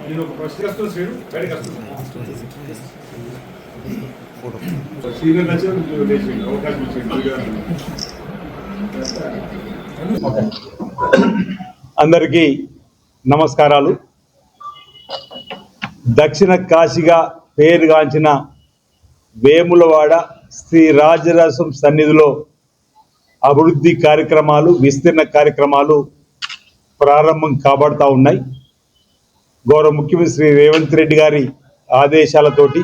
నేను ఒక శ్రీను. బయటకు వస్తున్నా సీనియర్ నచ్చిన అవకాశం అందరికీ నమస్కారాలు. దక్షిణ కాశీగా పేరుగాంచిన వేములవాడ శ్రీ రాజరాసం సన్నిధిలో అభివృద్ధి కార్యక్రమాలు విస్తీర్ణ కార్యక్రమాలు ప్రారంభం కాబడతా ఉన్నాయి. గౌరవ ముఖ్యమంత్రి శ్రీ రేవంత్ రెడ్డి గారి ఆదేశాలతోటి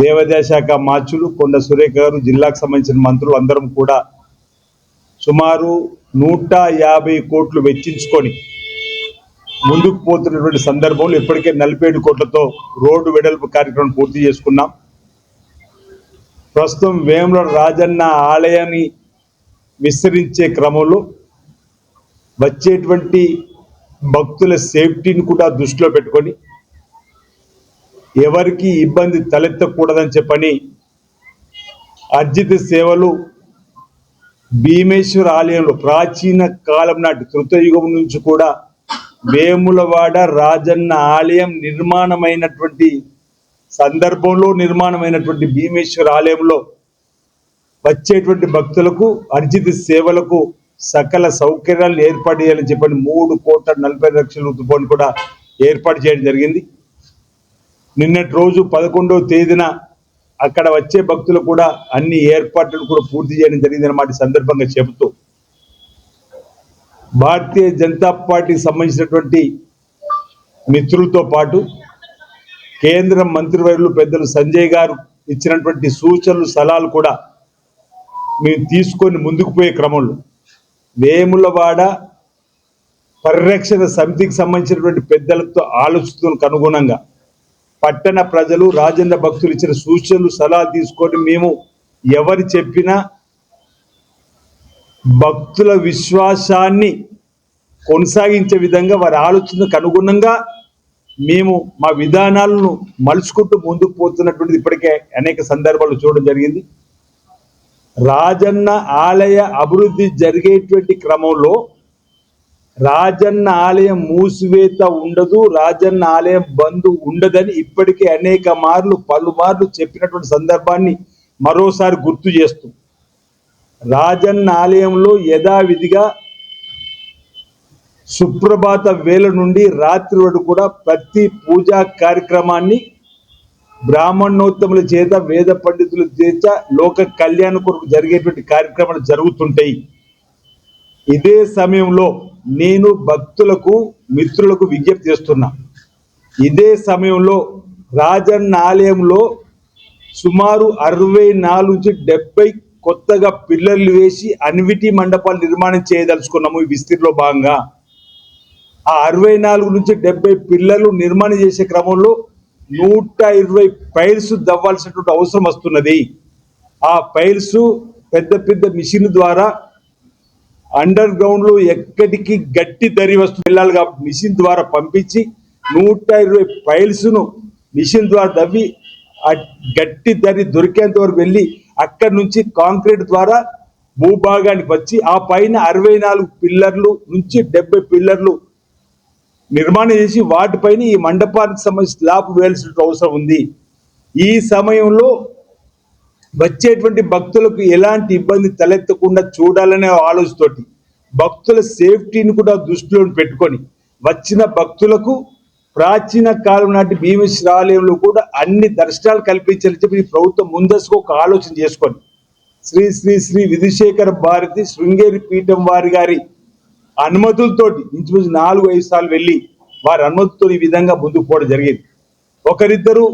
దేవాదాయ శాఖ మార్చులు కొండ సురేఖ గారు జిల్లాకు సంబంధించిన మంత్రులు అందరం కూడా సుమారు నూట యాభై కోట్లు వెచ్చించుకొని ముందుకు పోతున్నటువంటి సందర్భంలో ఇప్పటికే నలభై ఏడు కోట్లతో రోడ్డు వెడల్పు కార్యక్రమం పూర్తి చేసుకున్నాం. ప్రస్తుతం వేముల రాజన్న ఆలయాన్ని విస్తరించే క్రమంలో వచ్చేటువంటి భక్తుల సేఫ్టీని కూడా దృష్టిలో పెట్టుకొని ఎవరికి ఇబ్బంది తలెత్తకూడదని చెప్పని అర్జిత సేవలు భీమేశ్వర ఆలయంలో ప్రాచీన కాలం నాటి తృతయుగం నుంచి కూడా వేములవాడ రాజన్న ఆలయం నిర్మాణమైనటువంటి సందర్భంలో నిర్మాణమైనటువంటి భీమేశ్వర ఆలయంలో వచ్చేటువంటి భక్తులకు అర్జిత సేవలకు సకల సౌకర్యాలు ఏర్పాటు చేయాలని చెప్పని మూడు కోట్ల నలభై లక్షల రూపాయలు కూడా ఏర్పాటు చేయడం జరిగింది. నిన్నటి రోజు పదకొండవ తేదీన అక్కడ వచ్చే భక్తులు కూడా అన్ని ఏర్పాట్లు కూడా పూర్తి చేయడం జరిగింది అన్నమాట సందర్భంగా చెబుతూ. భారతీయ జనతా పార్టీకి సంబంధించినటువంటి మిత్రులతో పాటు కేంద్ర మంత్రివర్యులు పెద్దలు సంజయ్ గారు ఇచ్చినటువంటి సూచనలు సలహాలు కూడా మేము తీసుకొని ముందుకు పోయే క్రమంలో వేములవాడ పరిరక్షణ సమితికి సంబంధించినటువంటి పెద్దలతో ఆలోచిస్తున్న అనుగుణంగా పట్టణ ప్రజలు రాజేంద్ర భక్తులు ఇచ్చిన సూచనలు సలహా తీసుకొని మేము ఎవరు చెప్పినా భక్తుల విశ్వాసాన్ని కొనసాగించే విధంగా వారి ఆలోచనకు అనుగుణంగా మేము మా విధానాలను మలుచుకుంటూ ముందుకు పోతున్నటువంటిది ఇప్పటికే అనేక సందర్భాలు చూడడం జరిగింది. రాజన్న ఆలయ అభివృద్ధి జరిగేటువంటి క్రమంలో రాజన్న ఆలయం మూసివేత ఉండదు రాజన్న ఆలయం బంద్ ఉండదని ఇప్పటికే అనేక మార్లు పలుమార్లు చెప్పినటువంటి సందర్భాన్ని మరోసారి గుర్తు చేస్తూ. రాజన్న ఆలయంలో యథావిధిగా సుప్రభాత వేళ నుండి రాత్రి వరకు కూడా ప్రతి పూజా కార్యక్రమాన్ని బ్రాహ్మణోత్తముల చేత వేద పండితుల చేత లోక కళ్యాణ కొరకు జరిగేటువంటి కార్యక్రమాలు జరుగుతుంటాయి. ఇదే సమయంలో నేను భక్తులకు మిత్రులకు విజ్ఞప్తి చేస్తున్నా. ఇదే సమయంలో రాజన్న ఆలయంలో సుమారు అరవై నాలుగు నుంచి డెబ్బై కొత్తగా పిల్లర్లు వేసి అన్విటి మండపాలు నిర్మాణం చేయదలుచుకున్నాము ఈ విస్తీర్ణలో భాగంగా. ఆ అరవై నాలుగు నుంచి డెబ్బై పిల్లర్లు నిర్మాణం చేసే క్రమంలో నూట ఇరవై పైల్స్ దవ్వాల్సినటువంటి అవసరం వస్తున్నది. ఆ పైల్స్ పెద్ద పెద్ద మిషన్ ద్వారా అండర్ గ్రౌండ్లో ఎక్కడికి గట్టి దరి వస్తువు వెళ్ళాలి కాబట్టి మిషన్ ద్వారా పంపించి నూట ఇరవై పైల్స్ను మిషన్ ద్వారా దవ్వి ఆ గట్టి దరి దొరికేంత వరకు వెళ్ళి అక్కడి నుంచి కాంక్రీట్ ద్వారా భూభాగానికి వచ్చి ఆ పైన అరవై నాలుగు పిల్లర్లు నుంచి డెబ్బై పిల్లర్లు నిర్మాణం చేసి వాటిపైన ఈ మండపానికి సంబంధించి స్లాబ్ వేయాల్సిన అవసరం ఉంది. ఈ సమయంలో వచ్చేటువంటి భక్తులకు ఎలాంటి ఇబ్బంది తలెత్తకుండా చూడాలనే ఆలోచనతోటి భక్తుల సేఫ్టీని కూడా దృష్టిలో పెట్టుకొని వచ్చిన భక్తులకు ప్రాచీన కాలం నాటి భీమేశ్వర ఆలయంలో కూడా అన్ని దర్శనాలు కల్పించాలని చెప్పి ఈ ప్రభుత్వం ముందస్తుగా ఒక ఆలోచన చేసుకొని శ్రీ శ్రీ శ్రీ విధుశేఖర భారతి శృంగేరి పీఠం వారి గారి అనుమతులతోటి ఇంచుమించు నాలుగు ఐదు సార్లు వెళ్ళి వారి అనుమతితో ఈ విధంగా ముందుకు పోవడం జరిగింది. ఒకరిద్దరు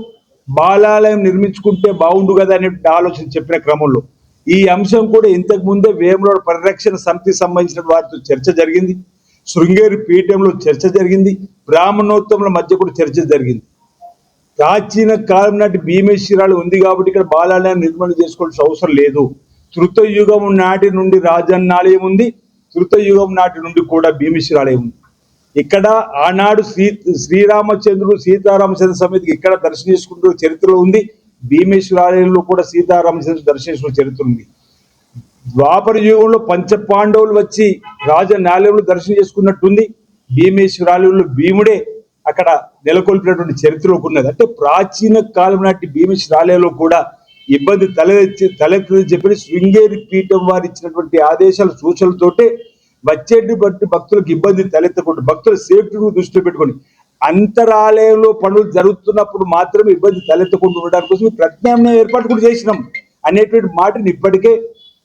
బాలాలయం నిర్మించుకుంటే బాగుండు కదా అనే ఆలోచన చెప్పిన క్రమంలో. ఈ అంశం కూడా ఇంతకు ముందే వేములవాడ పరిరక్షణ సమితికి సంబంధించిన వారితో చర్చ జరిగింది. శృంగేరి పీఠంలో చర్చ జరిగింది. బ్రాహ్మణోత్తముల మధ్య కూడా చర్చ జరిగింది. ప్రాచీన కాలం నాటి భీమేశ్వరాలు ఉంది కాబట్టి ఇక్కడ బాలాలయం నిర్మాణం చేసుకోవాల్సిన అవసరం లేదు. తృతయుగం నాటి నుండి రాజన్నాలయం ఉంది. తృతయుగం నాటి నుండి కూడా భీమేశ్వరాలయం ఉంది. ఇక్కడ ఆనాడు శ్రీ శ్రీరామచంద్రుడు సీతారామచంద్ర సమితికి ఇక్కడ దర్శనం చేసుకుంటున్న చరిత్రలో ఉంది. భీమేశ్వరాలయంలో కూడా సీతారామచంద్ర దర్శనం చరిత్ర ఉంది. ద్వాపర యుగంలో పంచ పాండవులు వచ్చి రాజనాలయంలో దర్శనం చేసుకున్నట్టుంది. భీమేశ్వరాలయంలో భీముడే అక్కడ నెలకొల్పినటువంటి చరిత్రలోకి ఉన్నది. అంటే ప్రాచీన కాలం నాటి భీమేశ్వరాలయంలో కూడా ఇబ్బంది తలెత్తి తలెత్తుందని చెప్పి శృంగేరి పీఠం వారు ఇచ్చినటువంటి ఆదేశాల సూచనలతోటే వచ్చేటువంటి భక్తులకు ఇబ్బంది తలెత్తకుండా భక్తుల సేఫ్టీని దృష్టిలో పెట్టుకొని అంతరాలయంలో పనులు జరుగుతున్నప్పుడు మాత్రమే ఇబ్బంది తలెత్తకుండా ఉండడానికి కోసం ప్రత్యామ్నాయ ఏర్పాటు కూడా చేసినాం. అనేటువంటి మాటను ఇప్పటికే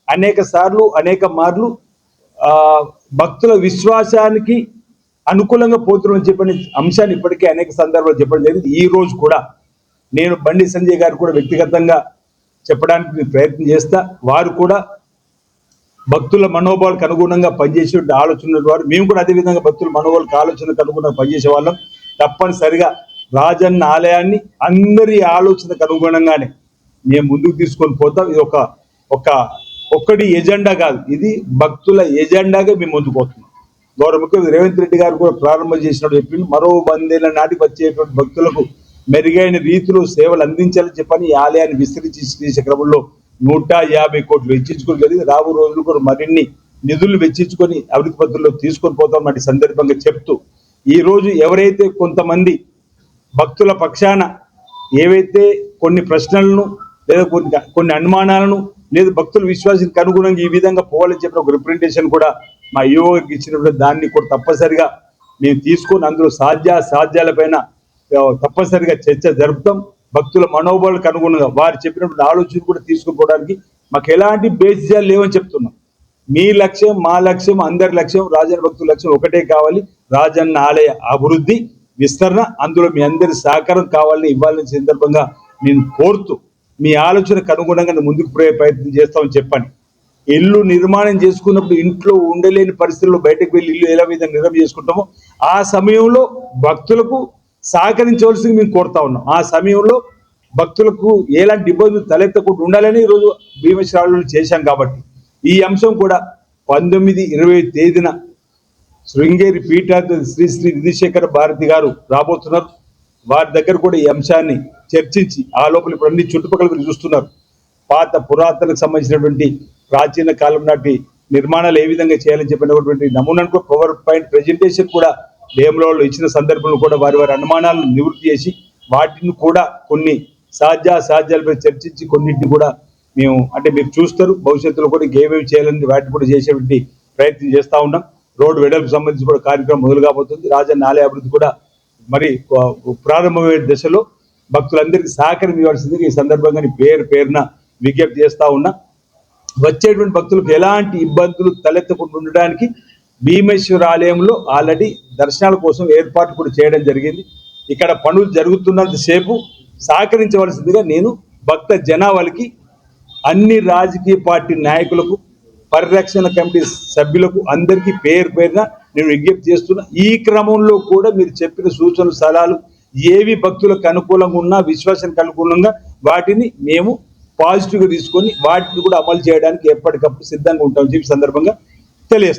అనేక సార్లు అనేక మార్లు భక్తుల విశ్వాసానికి అనుకూలంగా పోతున్నామని చెప్పిన అంశాన్ని ఇప్పటికే అనేక సందర్భాలు చెప్పడం జరిగింది. ఈ రోజు కూడా నేను బండి సంజయ్ గారు కూడా వ్యక్తిగతంగా చెప్పడానికి ప్రయత్నం చేస్తా. వారు కూడా భక్తుల మనోభావాలకు అనుగుణంగా పనిచేసే ఆలోచన వారు. మేము కూడా అదే విధంగా భక్తుల మనోభావాలకు ఆలోచనకు అనుగుణంగా పనిచేసే వాళ్ళం. తప్పనిసరిగా రాజన్న ఆలయాన్ని అందరి ఆలోచనకు అనుగుణంగానే మేము ముందుకు తీసుకొని పోతాం. ఇది ఒక ఒక ఒక్కటి ఎజెండా కాదు. ఇది భక్తుల ఎజెండాగా మేము ముందుకు పోతున్నాం. గౌరవ ముఖ్యమంత్రి రేవంత్ రెడ్డి గారు కూడా ప్రారంభం చేసినట్టు చెప్పింది మరో వందేళ్ళ నాటికి వచ్చేటువంటి భక్తులకు మెరుగైన రీతిలో సేవలు అందించాలని చెప్పని ఈ ఆలయాన్ని విస్తరించి చేసే క్రమంలో నూట యాభై కోట్లు వెచ్చించుకుని జరిగింది. రాబో రోజులు కూడా మరిన్ని నిధులు వెచ్చించుకొని అభివృద్ధి పద్ధతుల్లో తీసుకొని పోతాం సందర్భంగా చెప్తూ. ఈ రోజు ఎవరైతే కొంతమంది భక్తుల పక్షాన ఏవైతే కొన్ని ప్రశ్నలను లేదా కొన్ని కొన్ని అనుమానాలను లేదా భక్తుల విశ్వాసానికి అనుగుణంగా ఈ విధంగా పోవాలని చెప్పిన ఒక రిప్రజెంటేషన్ కూడా మా యువకి ఇచ్చినప్పుడు దాన్ని కూడా తప్పనిసరిగా మేము తీసుకొని అందులో సాధ్య సాధ్యాలపైన తప్పనిసరిగా చర్చ జరుపుతాం. భక్తుల మనోభావాలకు అనుగుణంగా వారు చెప్పినటువంటి ఆలోచన కూడా తీసుకుపోవడానికి మాకు ఎలాంటి బేసిజాలు లేవని చెప్తున్నాం. మీ లక్ష్యం మా లక్ష్యం అందరి లక్ష్యం రాజన్న భక్తుల లక్ష్యం ఒకటే కావాలి. రాజన్న ఆలయ అభివృద్ధి విస్తరణ అందులో మీ అందరి సహకారం కావాలని ఇవ్వాలని సందర్భంగా నేను కోరుతూ మీ ఆలోచనకు అనుగుణంగా నేను ముందుకు పోయే ప్రయత్నం చేస్తామని చెప్పండి ఇల్లు నిర్మాణం చేసుకున్నప్పుడు ఇంట్లో ఉండలేని పరిస్థితుల్లో బయటకు వెళ్ళి ఇల్లు ఎలా విధంగా నిర్మాణం చేసుకుంటామో ఆ సమయంలో భక్తులకు సహకరించవలసి మేము కోరుతా ఉన్నాం. ఆ సమయంలో భక్తులకు ఎలాంటి ఇబ్బందులు తలెత్తకుండా ఉండాలని ఈరోజు భీమశ్రావణులు చేశాం కాబట్టి ఈ అంశం కూడా పంతొమ్మిది ఇరవై తేదీన శృంగేరి పీఠాధిపతి శ్రీ శ్రీ విధిశేఖర భారతి గారు రాబోతున్నారు. వారి దగ్గర కూడా ఈ అంశాన్ని చర్చించి ఆ లోపల ఇప్పుడు అన్ని చుట్టుపక్కల చూస్తున్నారు. పాత పురాతనకు సంబంధించినటువంటి ప్రాచీన కాలం నాటి నిర్మాణాలు ఏ విధంగా చేయాలని చెప్పినటువంటి నమూనాను కూడా పవర్ పాయింట్ ప్రెజెంటేషన్ కూడా వేములలో ఇచ్చిన సందర్భంలో కూడా వారి వారి అనుమానాలను నివృత్తి చేసి వాటిని కూడా కొన్ని సాధ్య సాధ్యాలపై చర్చించి కొన్నింటిని కూడా మేము అంటే మీరు చూస్తారు భవిష్యత్తులో కూడా ఇంకేమేమి చేయాలని వాటిని కూడా చేసేటువంటి ప్రయత్నం చేస్తా ఉన్నాం. రోడ్డు వెడల్పు సంబంధించి కూడా కార్యక్రమం మొదలు కాబోతుంది. రాజన్న ఆలయ అభివృద్ధి కూడా మరి ప్రారంభమయ్యే దశలో భక్తులందరికీ సహకారం ఇవ్వాల్సింది ఈ సందర్భంగా పేరు పేరున విజ్ఞప్తి చేస్తూ ఉన్నా. వచ్చేటువంటి భక్తులకు ఎలాంటి ఇబ్బందులు తలెత్తకుండా ఉండడానికి భీమేశ్వర ఆలయంలో ఆల్రెడీ దర్శనాల కోసం ఏర్పాటు కూడా చేయడం జరిగింది. ఇక్కడ పనులు జరుగుతున్నంతసేపు సహకరించవలసిందిగా నేను భక్త జనాభాలకి అన్ని రాజకీయ పార్టీ నాయకులకు పరిరక్షణ కమిటీ సభ్యులకు అందరికీ పేరు పేరున నేను విజ్ఞప్తి చేస్తున్నా. ఈ క్రమంలో కూడా మీరు చెప్పిన సూచనలు సలహాలు ఏవి భక్తులకు అనుకూలంగా ఉన్నా విశ్వాసానికి అనుకూలంగా వాటిని మేము పాజిటివ్గా తీసుకొని వాటిని కూడా అమలు చేయడానికి ఎప్పటికప్పుడు సిద్ధంగా ఉంటామని చెప్పి సందర్భంగా తెలియజేస్తాం